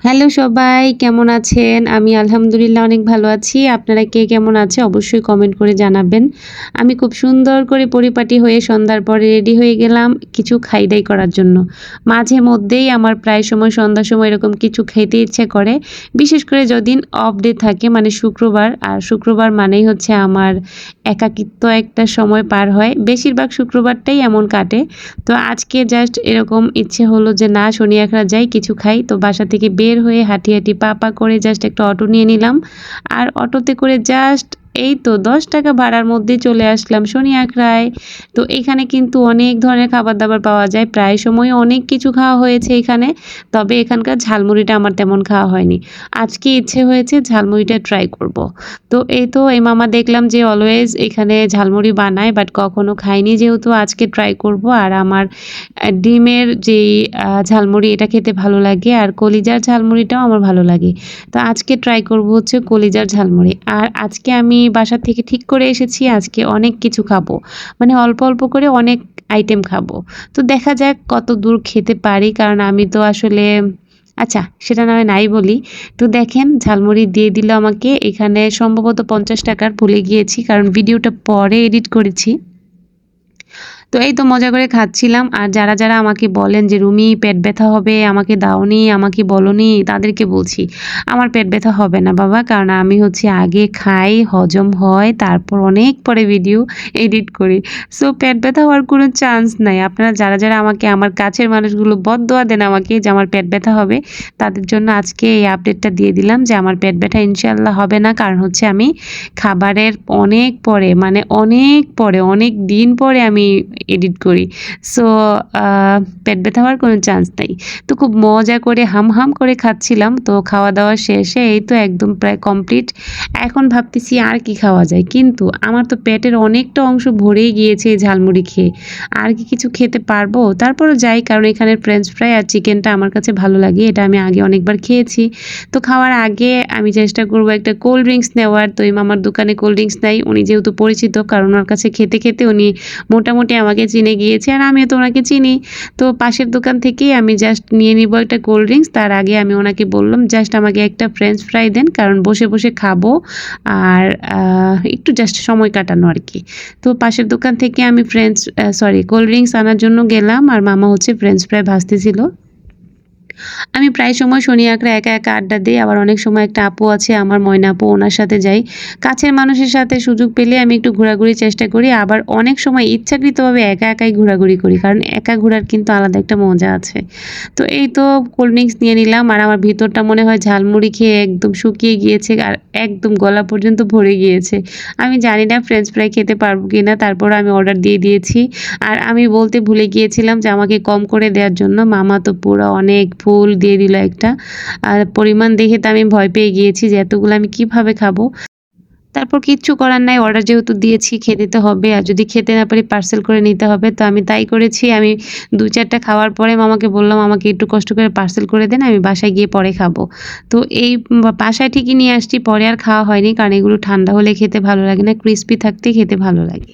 Hello সবাই, কেমন আছেন? আমি আলহামদুলিল্লাহ অনেক ভালো আছি। আপনারা কে কেমন আছে অবশ্যই কমেন্ট করে জানাবেন। আমি খুব সুন্দর করে পরিপাটি হয়ে সন্ধ্যার পরে রেডি হয়ে গেলাম কিছু খাইদাই করার জন্য। মাঝে মধ্যেই আমার প্রায় সময় সন্ধ্যার সময় এরকম কিছু খেতে ইচ্ছে করে। বিশেষ করে যদিন অফ ডে থাকে মানে শুক্রবার, আর শুক্রবার মানেই হচ্ছে আমার একাকিত্ব একটা সময় পার হয়। বেশিরভাগ শুক্রবারটাই এমন কাটে। তো আজকে জাস্ট এরকম ইচ্ছে হলো যে না শনি একরা যাই, কিছু খাই। তো বাসা থেকে বের হয়ে হাঁটি হাঁটি পা পা করে জাস্ট একটা অটো নিয়ে নিলাম। আর অটোতে করে জাস্ট এই তো দশ টাকা ভাড়ার মধ্যে চলে আসলাম শনি আখড়ায় তো এখানে কিন্তু অনেক ধরনের খাবার দাবার পাওয়া যায়। প্রায় সময় অনেক কিছু খাওয়া হয়েছে এখানে, তবে এখানকার ঝালমুড়িটা আমার তেমন খাওয়া হয়নি। আজকে ইচ্ছে হয়েছে ঝালমুড়িটা ট্রাই করব। তো এই তো এই মামা দেখলাম যে অলওয়েজ এখানে ঝালমুড়ি বানায় বাট কখনো খাইনি যেহেতু আজকে ট্রাই করব। আর আমার ডিমের যেই ঝালমুড়ি এটা খেতে ভালো লাগে, আর কলিজার ঝালমুড়িটাও আমার ভালো লাগে। তো আজকে ট্রাই করব হচ্ছে কলিজার ঝালমুড়ি। আর আজকে আমি বাসা থেকে ঠিক করে এসেছি, আজকে অনেক কিছু খাব। মানে অল্প অল্প করে অনেক আইটেম খাব। তো দেখা যাক কত দূর খেতে পারি, কারণ আমি তো আসলে আচ্ছা সেটা না নাই বলি। তো দেখেন, ঝালমুড়ি দিয়ে দিল আমাকে। এখানে সম্ভবত পঞ্চাশ টাকার ভুলে গিয়েছি, কারণ ভিডিওটা পরে এডিট করেছি। তো এই তো মজা করে খাচ্ছিলাম। আর যারা যারা আমাকে বলেন যে, রুমি, পেট ব্যথা হবে, আমাকে দাওনি, আমাকে বলনি, তাদেরকে বলছি, আমার পেট ব্যথা হবে না বাবা, কারণ আমি হচ্ছে আগে খাই, হজম হয়, তারপর অনেক পরে ভিডিও এডিট করি। সো পেট ব্যথা হওয়ার কোনো চান্স নাই। আপনারা যারা যারা আমাকে, আমার কাছের মানুষগুলো বদোয়া দেন আমাকে যে, আমার পেট ব্যথা হবে, তাদের জন্য আজকে এই আপডেটটা দিয়ে দিলাম যে, আমার পেট ব্যথা ইনশাল্লাহ হবে না, কারণ হচ্ছে আমি খাবারের অনেক পরে মানে অনেক পরে, অনেক দিন পরে আমি এডিট করি। সো পেট ব্যথা হওয়ার কোনো চান্স নেই। তো খুব মজা করে, হাম হাম করে খাচ্ছিলাম। তো খাওয়া দাওয়া শেষে এই তো একদম প্রায় কমপ্লিট এখন ভাবতেছি আর কি খাওয়া যায়। কিন্তু আমার তো পেটের অনেকটা অংশ ভরেই গিয়েছে এই ঝালমুড়ি খেয়ে। আর কি কিছু খেতে পারব? তারপরও যাই, কারণ এখানে ফ্রেঞ্চ ফ্রাই আর চিকেনটা আমার কাছে ভালো লাগে। এটা আমি আগে অনেকবার খেয়েছি। তো খাওয়ার আগে আমি চেষ্টা করব একটা কোল্ড ড্রিঙ্কস নেওয়ার। তো এই মামার দোকানে কোল্ড ড্রিঙ্কস নেই। উনি যেহেতু পরিচিত, কারণ ওর কাছে খেতে খেতে উনি মোটামুটি আমাকে চিনে গিয়েছে আর আমিও তো ওনাকে চিনি। তো পাশের দোকান থেকেই আমি জাস্ট নিয়ে নিব একটা কোল্ড ড্রিঙ্কস তার আগে আমি ওনাকে বললাম জাস্ট আমাকে একটা ফ্রেঞ্চ ফ্রাই দেন, কারণ বসে বসে খাব আর একটু জাস্ট সময় কাটানো আর কি। তো পাশের দোকান থেকে আমি ফ্রেঞ্চ সরি কোল্ড ড্রিঙ্কস আনার জন্য গেলাম আর মামা হচ্ছে ফ্রেঞ্চ ফ্রাই ভাজতেছিল। আমি প্রায় সময় শনি আঁকড়া একা একা আড্ডা দিই, আবার অনেক সময় একটা আপু আছে, আমার ময়না আপু, ওনার সাথে যাই। কাছের মানুষের সাথে সুযোগ পেলে আমি একটু ঘোরাঘুরির চেষ্টা করি, আবার অনেক সময় ইচ্ছাকৃতভাবে একা একাই ঘোরাঘুরি করি, কারণ একা ঘোরার কিন্তু আলাদা একটা মজা আছে। তো এই তো কোল্ড ড্রিঙ্কস নিয়ে নিলাম, আর আমার ভিতরটা মনে হয় ঝালমুড়ি খেয়ে একদম শুকিয়ে গিয়েছে, আর একদম গলা পর্যন্ত ভরে গিয়েছে। আমি জানি না ফ্রেঞ্চ ফ্রাই খেতে পারব কি না তারপর আমি অর্ডার দিয়ে দিয়েছি। আর আমি বলতে ভুলে গিয়েছিলাম যে আমাকে কম করে দেওয়ার জন্য মামা তো পুরো অনেক ফুল দিয়ে দিল একটা। আর পরিমাণ দেখে তো আমি ভয় পেয়ে গিয়েছি যে এতগুলো আমি কীভাবে খাব। তারপর কিচ্ছু করার নাই অর্ডার যেহেতু দিয়েছি, খেতে তো হবে। আর যদি খেতে না পারি পার্সেল করে নিতে হবে। তো আমি তাই করেছি। আমি দু চারটা খাওয়ার পরে মামাকে বললাম, আমাকে একটু কষ্ট করে পার্সেল করে দেন আমি বাসায় গিয়ে পরে খাব। তো এই বাসায় ঠিকই নিয়ে আসছি। পরে আর খাওয়া হয়নি, কারণ এগুলো ঠান্ডা হলে খেতে ভালো লাগে না ক্রিস্পি থাকতে খেতে ভালো লাগে।